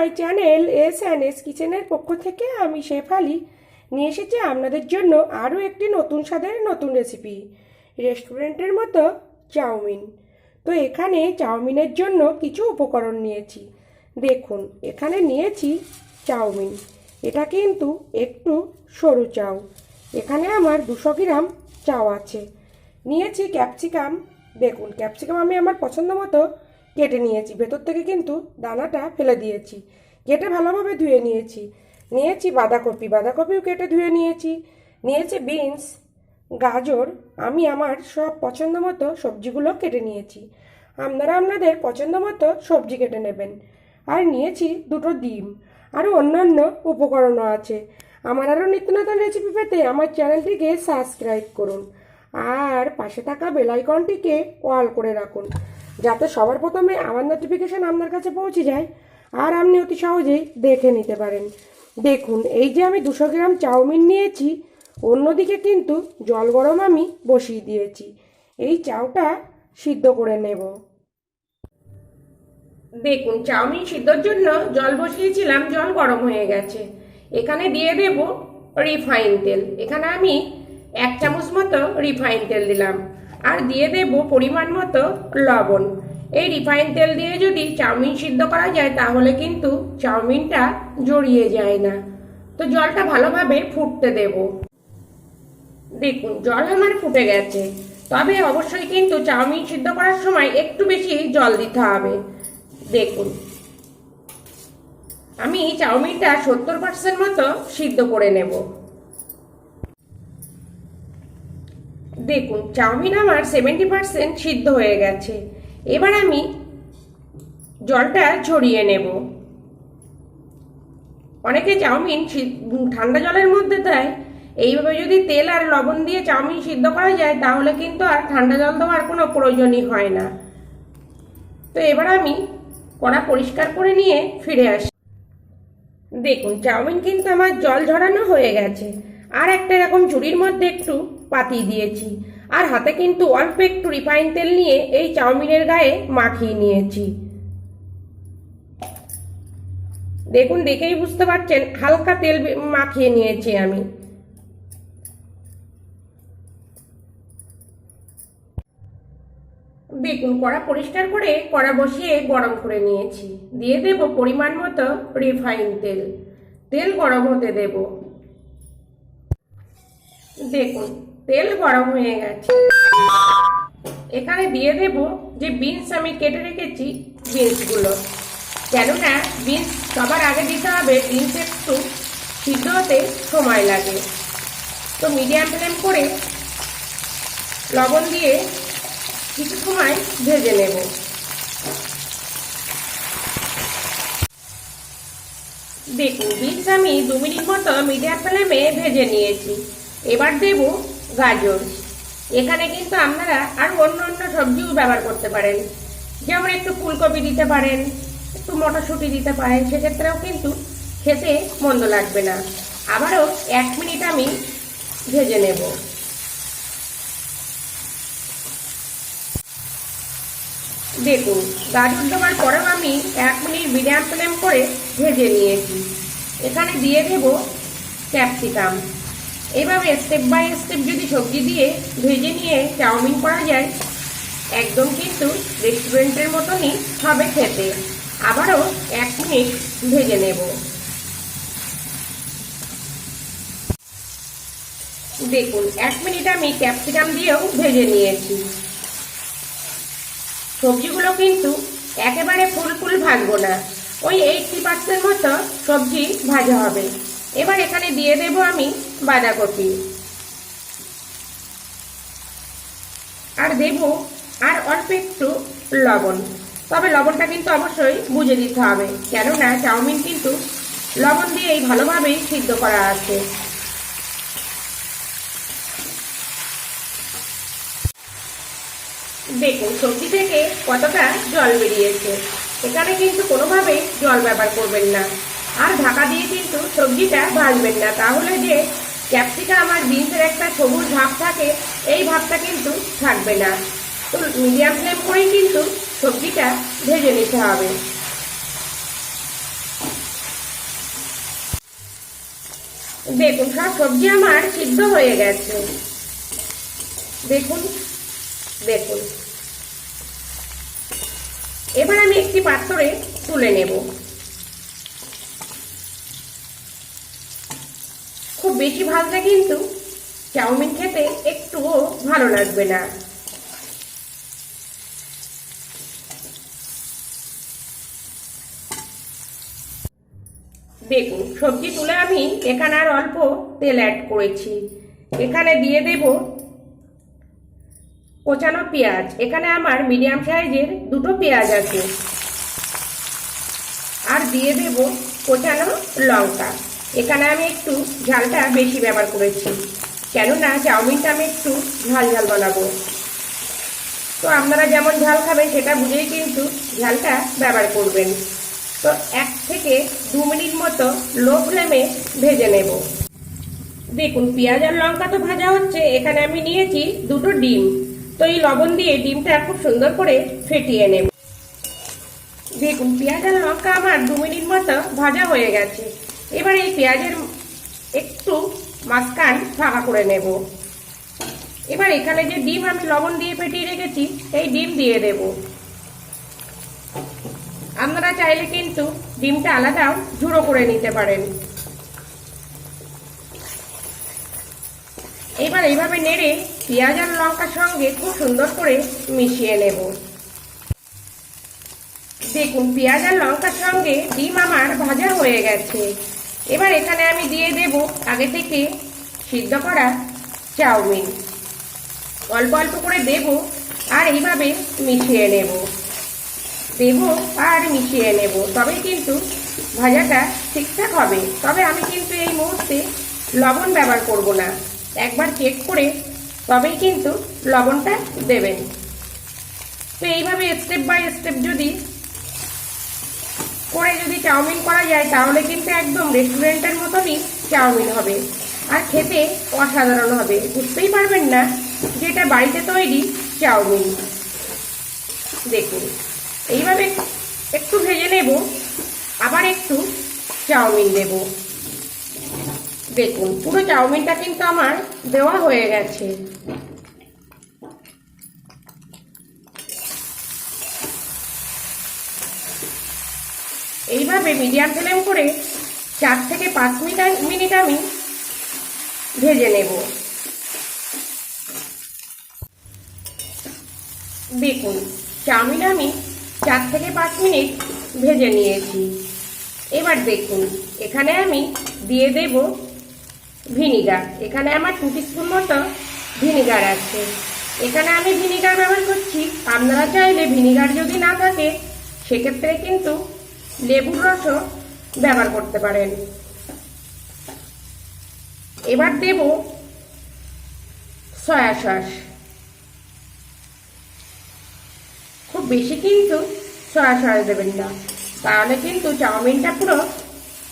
My channel S and S কিচেনের পক্ষ থেকে আমি শেফালি নিয়ে এসেছি আপনাদের জন্য আরও একটি নতুন স্বাদের নতুন রেসিপি, রেস্টুরেন্টের মতো চাউমিন। তো এখানে চাউমিনের জন্য কিছু উপকরণ নিয়েছি। দেখুন, এখানে নিয়েছি চাউমিন। এটা কিন্তু একটু সরু চাউ। এখানে আমার দুশো গ্রাম চাউ আছে। নিয়েছি ক্যাপসিকাম। দেখুন, ক্যাপসিকাম আমি আমার পছন্দ মতো কেটে নিয়েছি। ভেতর থেকে কিন্তু দানাটা ফেলে দিয়েছি। কেটে ভালোভাবে ধুয়ে নিয়েছি। নিয়েছি বাঁধাকপি। বাঁধাকপিও কেটে ধুয়ে নিয়েছি। নিয়েছি বিনস, গাজর। আমি আমার সব পছন্দ মতো সবজিগুলো কেটে নিয়েছি। আপনারা আপনাদের পছন্দ মতো সবজি কেটে নেবেন। আর নিয়েছি দুটো ডিম। আরও অন্যান্য উপকরণও আছে। আমার আরও নিত্য নতুন রেসিপি পেতে আমার চ্যানেলটিকে সাবস্ক্রাইব করুন। আর পাশে থাকা বেলাইকনটিকে অল করে রাখুন। যাতে সবার প্রথমে আমার নোটিফিকেশান আপনার কাছে পৌঁছে যায় আর আপনি অতি সহজেই দেখে নিতে পারেন। দেখুন, এই যে আমি দুশো গ্রাম চাউমিন নিয়েছি, অন্যদিকে কিন্তু জল গরম আমি বসিয়ে দিয়েছি। এই চাউটা সিদ্ধ করে নেব। দেখুন, চাউমিন সিদ্ধর জন্য জল বসিয়েছিলাম, জল গরম হয়ে গেছে। এখানে দিয়ে দেব রিফাইন তেল। এখানে আমি এক চামচ মতো রিফাইন তেল দিলাম। আর দিয়ে দেব পরিমাণ মতো লবণ। এই রিফাইন তেল দিয়ে যদি চাউমিন সিদ্ধ করা যায়, তাহলে কিন্তু চাউমিনটা জড়িয়ে যায় না। তো জলটা ভালোভাবে ফুটতে দেব। দেখুন, জল আমার ফুটে গেছে। তবে অবশ্যই কিন্তু চাউমিন সিদ্ধ করার সময় একটু বেশি জল দিতে হবে। দেখুন, আমি চাউমিনটা সত্তর পার্সেন্ট মতো সিদ্ধ করে নেব। দেখুন, চাউমিন আমার সেভেন্টি পার্সেন্ট সিদ্ধ হয়ে গেছে। এবার আমি জলটা ছড়িয়ে নেব। অনেকে চাউমিন ঠান্ডা জলের মধ্যে দেয়। এইভাবে যদি তেল আর লবণ দিয়ে চাউমিন সিদ্ধ করা যায়, তাহলে কিন্তু আর ঠান্ডা জল দেওয়ার কোনো প্রয়োজনই হয় না। তো এবার আমি কড়া পরিষ্কার করে নিয়ে ফিরে আসি, দেখুন, চাউমিন কিন্তু আমার জল ঝরানো হয়ে গেছে। আর একটা এরকম ঝুড়ির মধ্যে একটু পাতিয়ে দিয়েছি। আর হাতে কিন্তু অল্প একটু রিফাইন তেল নিয়ে এই চাউমিনের গায়ে মাখিয়ে নিয়েছি। দেখুন, দেখেই বুঝতে পারছেন, হালকা তেল মাখিয়ে নিয়েছি আমি। দেখুন, কড়া পরিষ্কার করে কড়া বসিয়ে গরম করে নিয়েছি। দিয়ে দেব পরিমাণ মতো রিফাইন তেল। তেল গরম হতে দেব। দেখুন তেল গরম হয়ে গেছে। এখানে দিয়ে দেব যে বিনস আমি কেটে রেখেছি বিনসগুলো কেননা বিনস সবার আগে দিতে হবে বিনস একটু সিদ্ধ হতে সময় লাগে। তো মিডিয়াম ফ্লেম করে লবণ দিয়ে কিছু সময় ভেজে নেব। দেখুন বিনস আমি দু মিনিট মতো মিডিয়াম ফ্লেমে ভেজে নিয়েছি। এবার দেব গাজর। এখানে কিন্তু আপনারা আর অন্য অন্য সবজিও ব্যবহার করতে পারেন। যেমন একটু ফুলকপি দিতে পারেন, একটু মটরশুঁটি দিতে পারেন, সেক্ষেত্রেও কিন্তু খেতে মন্দ লাগবে না। আবারও এক মিনিট আমি ভেজে নেব। দেখুন গাজর দেওয়ার পরেও আমি এক মিনিট মিডিয়াম ফ্লেম করে ভেজে নিয়েছি। এখানে দিয়ে দেব ক্যাপসিকাম। এভাবে স্টেপ বাই স্টেপ যদি সবজি দিয়ে ভেজে নিয়ে চাউমিন করা যায়, একদম কিন্তু রেস্টুরেন্টের মতনই হবে খেতে। আবারও এক মিনিট ভেজে নেব। দেখুন, এক মিনিট আমি ক্যাপসিকাম দিয়েও ভেজে নিয়েছি। সবজিগুলো কিন্তু একেবারে ফুল ফুল ভাজবো না। ওই এইটটি পার্সেন্ট মতো সবজি ভাজা হবে। এবার এখানে দিয়ে দেব আমি বাঁধাকপি। আর দেব আর অল্প একটু লবণ। তবে লবণটা কিন্তু অবশ্যই বুঝে দিতে হবে, কেননা চাউমিন কিন্তু লবণ দিয়েই ভালোভাবেই সিদ্ধ করা আছে। দেখুন, সবজি থেকে কতটা জল বেরিয়েছে। এখানে কিন্তু কোনোভাবেই জল ব্যবহার করবেন না। আর ঢাকা দিয়ে কিন্তু সবজিটা ভাজবেন না। তাহলে যে ক্যাপসিকাম আর বিনসের একটা সবুজ ভাব থাকে, এই ভাবটা কিন্তু থাকবে না। তো মিডিয়াম ফ্লেম করেই কিন্তু সবজিটা ভেজে নিতে হবে। দেখুন, সব সবজি আমার সিদ্ধ হয়ে গেছে। দেখুন দেখুন। এবার আমি একটি পাত্রে তুলে নেব। বেশি ভাজলে কিন্তু চাউমিন খেতে একটুও ভালো লাগবে না। দেখুন, সবজি তুলে আমি এখানে আর অল্প তেল অ্যাড করেছি। এখানে দিয়ে দেব কোচানো পেঁয়াজ। এখানে আমার মিডিয়াম সাইজের দুটো পেঁয়াজ আছে। আর দিয়ে দেব কোচানো লঙ্কা। এখানে আমি একটু ঝালটা বেশি ব্যবহার করেছি। কেননা চাউমিনটা আমি একটু ঝাল ঝাল বানাবো। তো আপনারা যেমন ঝাল খাবেন সেটা বুঝেই কিন্তু ঝালটা ব্যবহার করবেন। তো এক থেকে দু মিনিট মতো লো ফ্লেমে ভেজে নেব। দেখুন, পেঁয়াজ আর লঙ্কা তো ভাজা হচ্ছে। এখানে আমি নিয়েছি দুটো ডিম। তো এই লবণ দিয়ে ডিমটা খুব সুন্দর করে ফেটিয়ে নেব। দেখুন, পেঁয়াজ আর লঙ্কা আমার দু মিনিট মতো ভাজা হয়ে গেছে। এবার এই পেঁয়াজের একটু মাঝখান ফাঁকা করে নেব। এবার এখানে যে ডিম আমি লবণ দিয়ে ফেটিয়ে রেখেছি, এই ডিম দিয়ে দেব। আপনারা চাইলে কিন্তু ডিমটা আলাদাও ঝুড়ো করে নিতে পারেন। এবার এইভাবে নেড়ে পেঁয়াজ আর লঙ্কার সঙ্গে খুব সুন্দর করে মিশিয়ে নেব। দেখুন, পেঁয়াজ আর লঙ্কার সঙ্গে ডিম আমার ভাজা হয়ে গেছে। এবার এখানে আমি দিয়ে দেব আগে থেকে সিদ্ধ করা চাউমিন। অল্প অল্প করে দেব আর এইভাবে মিশিয়ে নেব। দেব আর মিশিয়ে নেব। তবে কিন্তু ভাজাটা ঠিকঠাক হবে। তবে আমি কিন্তু এই মুহূর্তে লবণ ব্যবহার করব না। একবার চেক করে তবেই কিন্তু লবণটা দেবেন। তো এইভাবে স্টেপ বাই স্টেপ যদি করে যদি চাউমিন করা যায়, তাহলে কিন্তু একদম রেস্টুরেন্টের মতনই চাউমিন হবে। আর খেতে অসাধারণ হবে। বুঝতেই পারবেন না যে এটা বাড়িতে তৈরি চাউমিন। দেখুন, এইভাবে একটু ভেজে নেব, আবার একটু চাউমিন দেব। দেখুন, পুরো চাউমিনটা কিন্তু আমার দেওয়া হয়ে গেছে। এইভাবে মিডিয়াম ফ্লেম করে চার থেকে পাঁচ মিনিট মিনিট আমি ভেজে নেব। দেখুন, চাউমিন আমি চার থেকে পাঁচ মিনিট ভেজে নিয়েছি। এবার দেখুন, এখানে আমি দিয়ে দেব ভিনিগার। এখানে আমার টু স্পুন মতো ভিনিগার আছে। এখানে আমি ভিনিগার ব্যবহার করছি। আপনারা চাইলে ভিনিগার যদি না থাকে, সেক্ষেত্রে কিন্তু লেবুর রসও ব্যবহার করতে পারেন। এবার দেব সয়া সস। খুব বেশি কিন্তু সয়া সস দেবেন না। তাহলে কিন্তু চাউমিনটা পুরো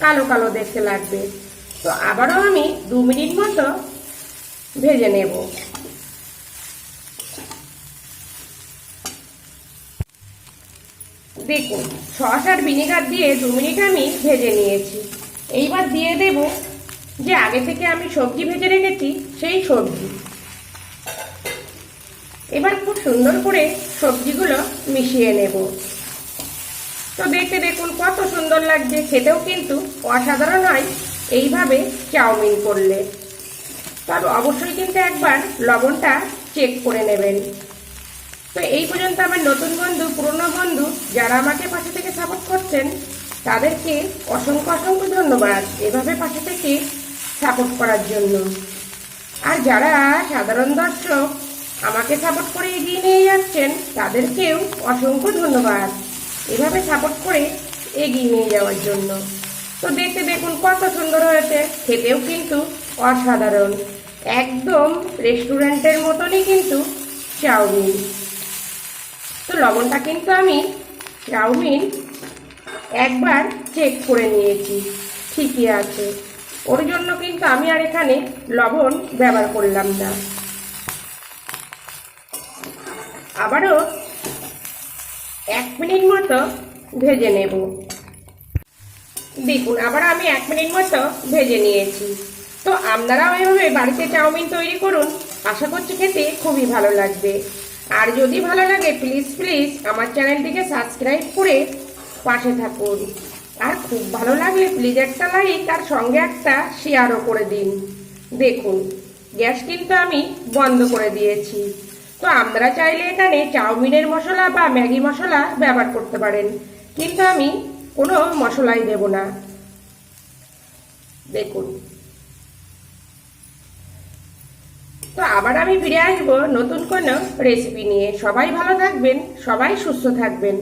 কালো কালো দেখতে লাগবে। তো আবারও আমি দু মিনিট মতো ভেজে নেব। দেখুন সস আর ভিনেগার দিয়ে দু মিনিট আমি ভেজে নিয়েছি। এইবার দিয়ে দেব যে আগে থেকে আমি সবজি ভেজে রেখেছি, সেই সবজি। এবার খুব সুন্দর করে সবজিগুলো মিশিয়ে নেব। তো দেখতে দেখুন কত সুন্দর লাগছে, খেতেও কিন্তু অসাধারণ হয় এইভাবে চাউমিন করলে। তবে অবশ্যই কিন্তু একবার লবণটা চেক করে নেবেন। তো এই পর্যন্ত আমার নতুন বন্ধু, পুরনো বন্ধু যারা আমাকে পাশে থেকে সাপোর্ট করছেন, তাদেরকে অসংখ্য অসংখ্য ধন্যবাদ এভাবে পাশে থেকে সাপোর্ট করার জন্য। আর যারা সাধারণ দর্শক, আমাকে সাপোর্ট করে এগিয়ে নিয়ে যাচ্ছেন, তাদেরকেও অসংখ্য ধন্যবাদ এভাবে সাপোর্ট করে এগিয়ে নিয়ে যাওয়ার জন্য। তো দেখতে দেখুন কত সুন্দর হয়েছে, খেতেও কিন্তু অসাধারণ। একদম রেস্টুরেন্টের মতনই কিন্তু চাউমিন। তো লবণটা কিন্তু আমি চাউমিন একবার চেক করে নিয়েছি, ঠিকই আছে। ওর জন্য কিন্তু আমি আর এখানে লবণ ব্যবহার করলাম না। আবারও এক মিনিট মতো ভেজে নেব। দেখুন, আবার আমি এক মিনিট মতো ভেজে নিয়েছি। তো আপনারাও এভাবে বাড়িতে চাউমিন তৈরি করুন, আশা করছি খেতে খুবই ভালো লাগবে। আর যদি ভালো লাগে প্লিজ প্লিজ আমার চ্যানেলটিকে সাবস্ক্রাইব করে পাশে থাকুন। আর খুব ভালো লাগলে প্লিজ একটা লাইক আর সঙ্গে একটা শেয়ারও করে দিন। দেখুন, গ্যাস কিন্তু আমি বন্ধ করে দিয়েছি। তো আমরা চাইলে এখানে চাউমিনের মশলা বা ম্যাগি মশলা ব্যবহার করতে পারেন। কিন্তু আমি কোনো মশলাই দেব না। দেখুন তো আবার আমি ফিরে আসব নতুন কোনো রেসিপি নিয়ে। সবাই ভালো থাকবেন, সবাই সুস্থ থাকবেন।